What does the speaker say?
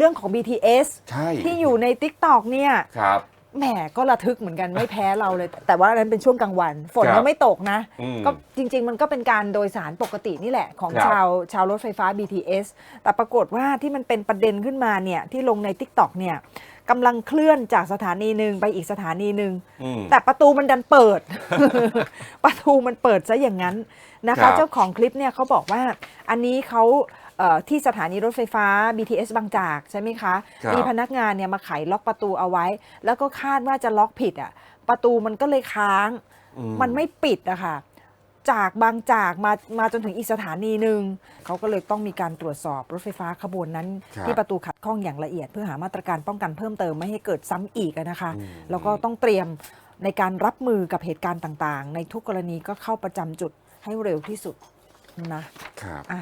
เรื่องของ BTS ใช่ ที่อยู่ใน TikTok เนี่ยครับ แหมก็ระทึกเหมือนกันไม่แพ้เราเลย แต่ว่าอันนั้นเป็นช่วงกลางวัน ฝนครัก็บไม่ตกนะ อืมก็จริง ๆ มันก็เป็นการโดยสารปกตินี่แหละ ของครับชาวชาวรถไฟฟ้า BTS แต่ปรากฏว่าที่มันเป็นประเด็นขึ้นมาเนี่ยที่ลงใน TikTok เนี่ยกำลังเคลื่อนจากสถานีหนึ่งไปอีกสถานีหนึ่งอืมแต่ประตูมันดันเปิด ประตูมันเปิดซะอย่างนั้นนะครัคะ บ เจ้าของคลิปเนี่ยเขาบอกว่าอันนี้เขาเอ่อ ที่สถานีรถไฟฟ้า BTS บางจากใช่ไหมคะ ครับ มีพนักงานเนี่ยมาไขล็อกประตูเอาไว้ แล้วก็คาดว่าจะล็อกผิดอะ ประตูมันก็เลยค้าง อืมันไม่ปิดอะค่ะ จากบางจากมามาจนถึงอีกสถานีหนึ่งเขาก็เลยต้องมีการตรวจสอบรถไฟฟ้าขบวนนั้น ครับที่ประตูขัดข้องอย่างละเอียด เพื่อหามาตรการป้องกันเพิ่มเติมไม่ให้เกิดซ้ำอีกอะนะคะ อืม แล้วก็ต้องเตรียมในการรับมือกับเหตุการณ์ต่างๆ ในทุกกรณีก็เข้าประจำจุดให้เร็วที่สุดนะครับ อะ